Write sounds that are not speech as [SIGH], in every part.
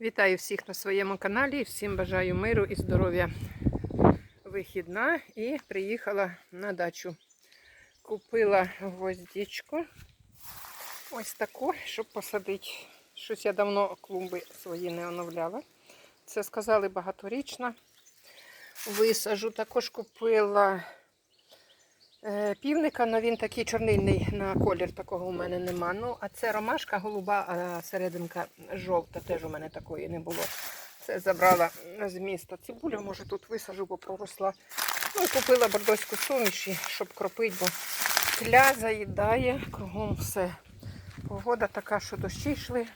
Вітаю всіх на своєму каналі. Всім бажаю миру і здоров'я. Вихідна і приїхала на дачу. Купила гвоздичку. Ось таку, щоб посадити. Щось я давно клумби свої не оновляла. Це сказали багаторічна. Висажу. Також купила півника, але він такий чорнильний на колір, такого у мене нема. Ну, а це ромашка голуба, а серединка жовта, теж у мене такої не було. Це забрала з міста цибулю, може тут висажу, бо проросла. Ну, і купила бордоську суміші, щоб кропити, бо тля заїдає кругом все. Погода така, що дощі йшли.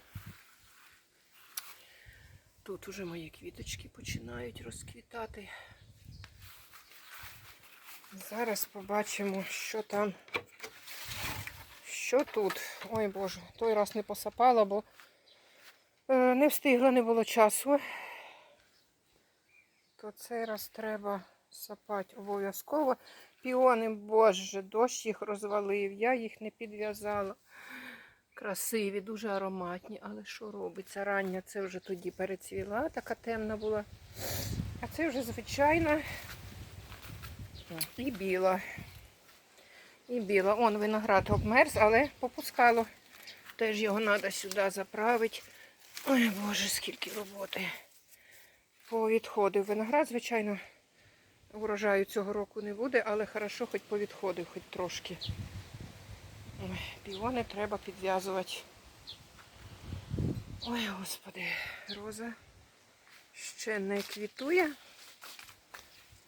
Тут уже мої квіточки починають розквітати. Зараз побачимо, що там. Що тут? Ой Боже, той раз не посапала, бо е, не встигла, не було часу. То цей раз треба сапати обов'язково. Піони, боже, дощ їх розвалив, я їх не підв'язала. Красиві, дуже ароматні, але що робиться? Рання це вже тоді перецвіла, така темна була. А це вже звичайна і біла. І біла. Он виноград обмерз, але попускало. Теж його треба сюди заправити. Ой, Боже, скільки роботи. Повідходив виноград, звичайно, урожаю цього року не буде, але хорошо, хоч повідходив, хоч трошки. Ой, піони треба підв'язувати. Ой, господи, роза ще не квітує,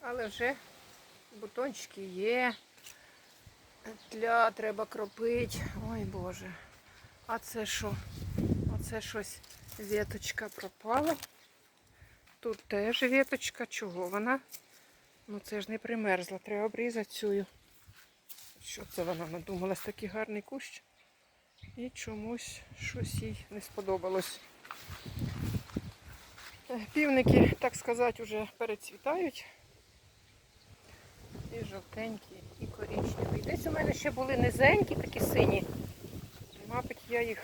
але вже бутончики є. Тля треба кропити. Ой Боже. А це що? Оце щось віточка пропала. Тут теж віточка. Чого вона? Ну це ж не примерзла. Треба обрізати цю. Що це вона надумалась? Такий гарний кущ. І чомусь щось їй не сподобалось. Е, Півники, так сказати, вже перецвітають. І жовтенькі, і коричневі. Десь у мене ще були низенькі, такі сині. Мабуть, я їх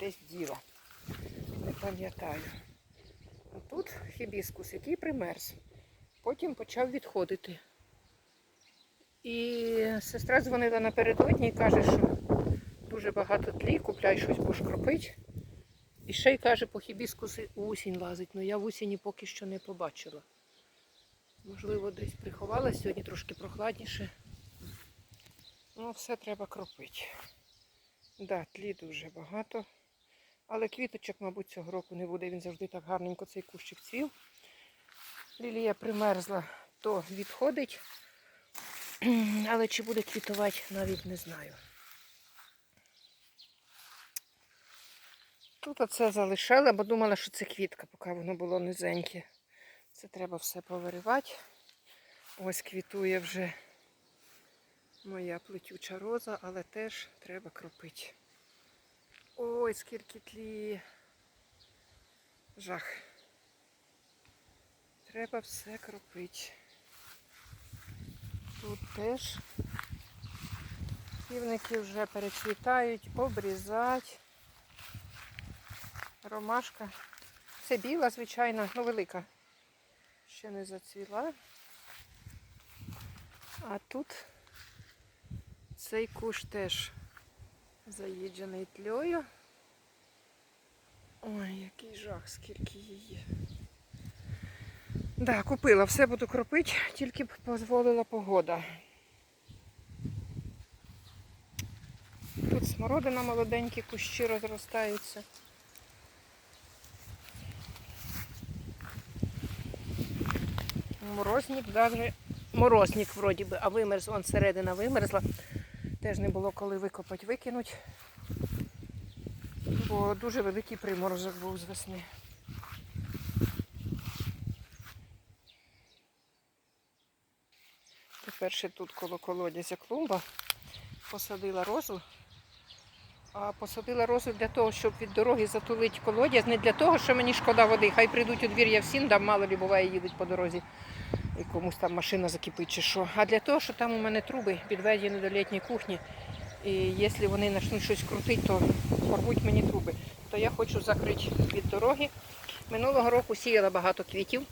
десь діла. Не пам'ятаю. Тут хібіскус, який примерз. Потім почав відходити. І сестра дзвонила напередодні і каже, що дуже багато тлі, купляй щось, будеш кропить. І ще й каже, по хібіскуси усінь лазить. Ну я в усіні поки що не побачила. Можливо, десь приховала сьогодні трошки прохладніше. Ну, все треба кропити. Да, тлі дуже багато. Але квіточок, мабуть, цього року не буде. Він завжди так гарненько цей кущик цвів. Лілія примерзла, то відходить. [CLEARS THROAT] Але чи буде квітувати, навіть не знаю. Тут оце залишала, бо думала, що це квітка, поки воно було низеньке. Це треба все повиривати. Ось квітує вже моя плетюча роза, але теж треба кропити. Ой, скільки тлі. Жах. Треба все кропити. Тут теж півники вже перецвітають, обрізати. Ромашка. Це біла, звичайно, ну велика. Ще не зацвіла. А тут цей куш теж заїджений тльою. Ой, який жах, скільки її. Да, купила, все буду кропити, тільки б дозволила погода. Тут смородина молоденькі кущі розростаються. Морозник даже морозник вроді би, а вимерз, он середина вимерзла. Теж не було коли викопати, викинуть. Бо дуже великий приморозок був з весни. Тепер ще тут коло колодязя клумба. Посадила розу. А посадила розу для того, щоб від дороги затулити колодязь. Не для того, що мені шкода води. Хай прийдуть у двір, я всім дам, мало лі буває, їдуть по дорозі. І комусь там машина закипить чи що. А для того, що там у мене труби підведені до літньої кухні. І якщо вони почнуть щось крутити, то порвуть мені труби. То я хочу закрити від дороги. Минулого року сіяла багато квітів.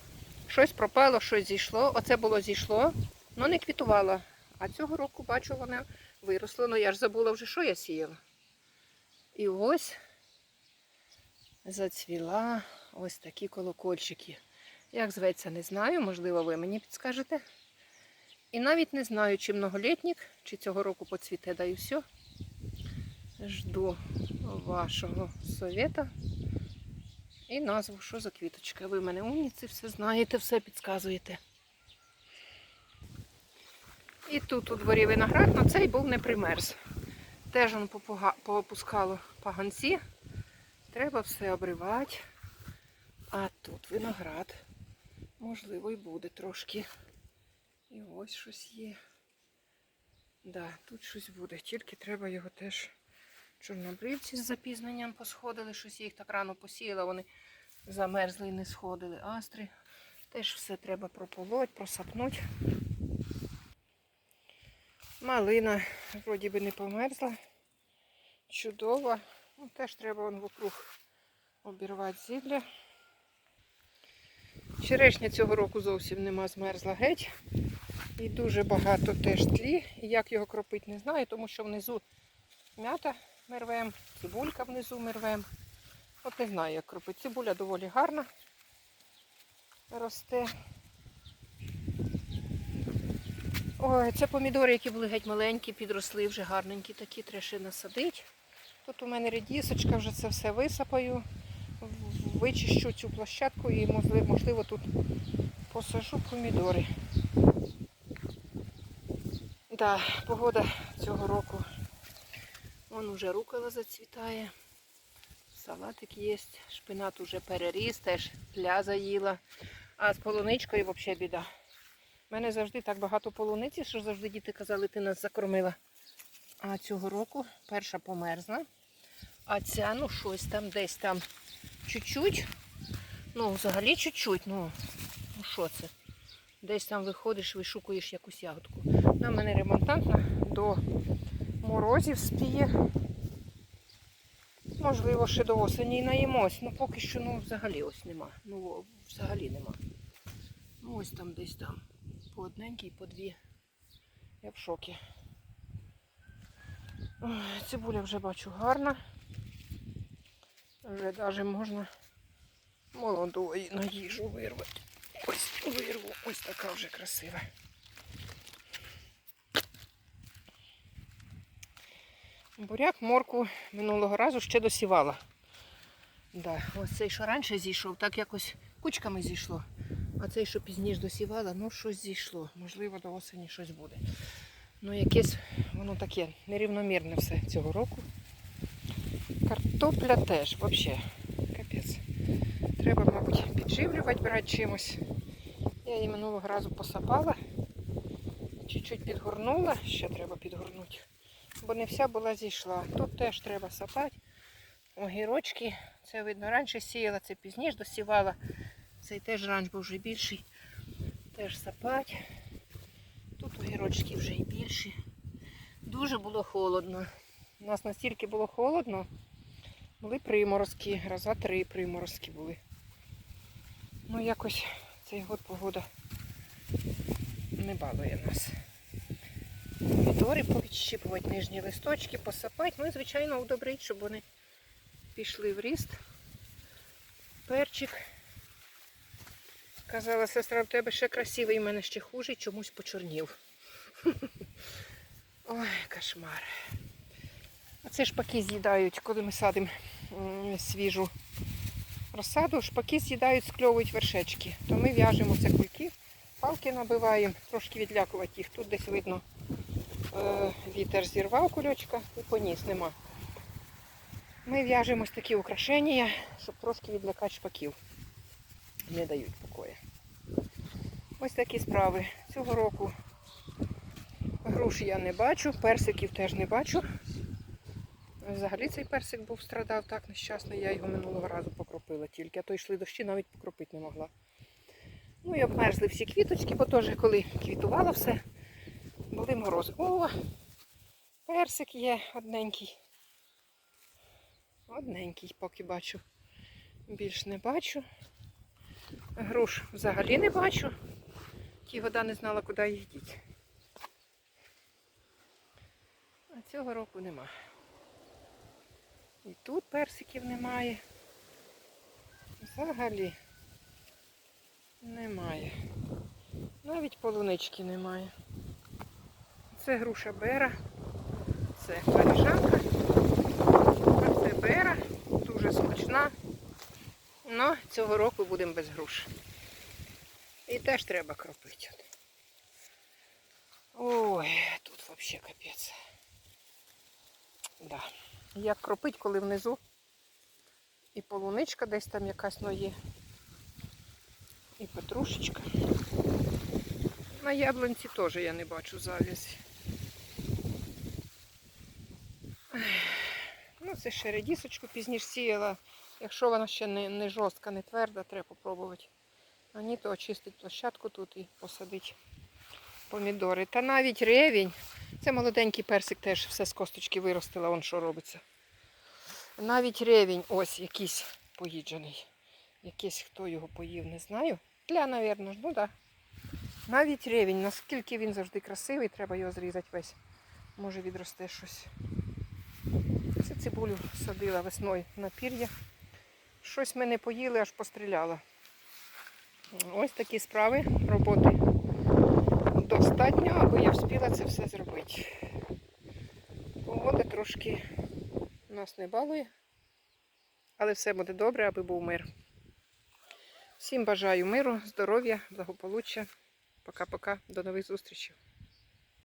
Щось пропало, щось зійшло. Оце було зійшло, але не квітувало. А цього року бачу, воно виросло. Ну я ж забула вже, що я сіяла. І ось зацвіла ось такі колокольчики. Як зветься, не знаю, можливо, ви мені підскажете. І навіть не знаю, чи многолітнік, чи цього року поцвіте, да і все. Жду вашого совета і назву, що за квіточка. Ви мене умніці, все знаєте, все підказуєте. І тут у дворі виноград, але цей був не примерз. Теж он поопускало паганці. Треба все обривати. А тут виноград. Можливо, і буде трошки. І ось щось є. Да, тут щось буде. Тільки треба його теж. Чорнобривці з запізненням посходили, щось їх так рано посіяла, вони замерзли і не сходили. Астри. Теж все треба прополоть, просапнути. Малина вроді би не померзла. Чудова. Ну, теж треба вон вокруг обірвати зілля. Черешня цього року зовсім нема, змерзла геть. І дуже багато теж тлі. І як його кропити, не знаю, тому що внизу м'ята ми цибулька внизу ми рвем. От не знаю, як кропити. Цибуля доволі гарна росте. Ой, це помідори, які були геть маленькі, підросли, вже гарненькі такі, треба ще насадити. Тут у мене редісочка, вже це все висапаю, вичищу цю площадку і можливо, тут посажу помідори. Да, погода цього року. Вон уже рукола зацвітає. Салатик є, шпинат уже переріс, теж тля заїла. А з полуничкою взагалі біда. У мене завжди так багато полуниці, що завжди діти казали, ти нас закормила. А цього року перша померзла. А ця, ну щось там десь там чуть-чуть. Ну, взагалі чуть-чуть. Ну, ну що це? Десь там виходиш, вишукуєш якусь ягодку. Вона в мене ремонтантна до морозів спіє. Можливо, ще до осені і наїмось. Ну поки що ну, взагалі ось нема. Ну, взагалі нема. Ну ось там десь там. По одненькій, по дві. Я в шокі. Цибуля вже бачу гарна. Вже навіть можна молодої на їжу вирвати. Ось вирву. Ось така вже красива. Буряк морку минулого разу ще досівала. Да, ось цей, що раніше зійшов, так якось кучками зійшло. А цей, що пізніше досівала, ну щось зійшло. Можливо, до осені щось буде. Ну, якесь воно таке нерівномірне все цього року. Картопля теж, взагалі, капець. Треба, мабуть, підживлювати, брати чимось. Я її минулого разу посапала. Чуть-чуть підгорнула, ще треба підгорнути. Бо не вся була зійшла. Тут теж треба сапати. Огірочки, це видно, раніше сіяла, це пізніше досівала. Цей теж ранч був вже більший. Теж сапати. Тут огірочки вже і більші. Дуже було холодно. У нас настільки було холодно, були приморозки, раза три приморозки були. Ну якось цей год погода не балує нас. Помідори повідщипувати, нижні листочки, посапати. Ну і, звичайно, удобрити, щоб вони пішли в ріст. Перчик. Казала сестра, в тебе ще красивий, в мене ще хужий, чомусь почорнів. [LAUGHS] Ой, кошмар. А це шпаки з'їдають, коли ми садимо свіжу розсаду, шпаки з'їдають, скльовують вершечки. То ми в'яжемо це кульки, палки набиваємо, трошки відлякувати їх. Тут десь видно е, вітер зірвав кульочка і поніс, нема. Ми в'яжемо такі украшення, щоб трошки відлякати шпаків. Не дають покою. Ось такі справи. Цього року груш я не бачу, персиків теж не бачу. Взагалі цей персик був страдав так нещасно, я його минулого разу покропила тільки, а то йшли дощі, навіть покропити не могла. Ну і обмерзли всі квіточки, бо теж коли квітувало все, були морози. О, персик є одненький. Одненький, поки бачу. Більш не бачу. Груш взагалі не бачу. Ті года не знала, куди їх діти. А цього року нема. І тут персиків немає. Взагалі немає. Навіть полунички немає. Це груша бера, це парижанка, а це бера, дуже смачна. Ну, цього року будемо без груш. І теж треба кропити. Ой, тут взагалі капець. Да. Як кропить, коли внизу і полуничка десь там якась ну, є. І петрушечка. На яблунці теж я не бачу завязі. Ну, це ще редісочку пізніше сіяла. Якщо вона ще не, не жорстка, не тверда, треба попробувати. А ні, то очистить площадку тут і посадить помідори. Та навіть ревінь. Це молоденький персик теж все з косточки виростила, он що робиться. Навіть ревінь ось якийсь поїджений. Якийсь хто його поїв, не знаю. Тля, напевно, ну так. Да. Навіть ревінь, наскільки він завжди красивий, треба його зрізати весь. Може відросте щось. Це цибулю садила весною на пір'я. Щось ми не поїли, аж постріляла. Ось такі справи, роботи достатньо, аби я встигла це все зробити. Погода трошки нас не балує, але все буде добре, аби був мир. Всім бажаю миру, здоров'я, благополуччя. Пока-пока, до нових зустрічей.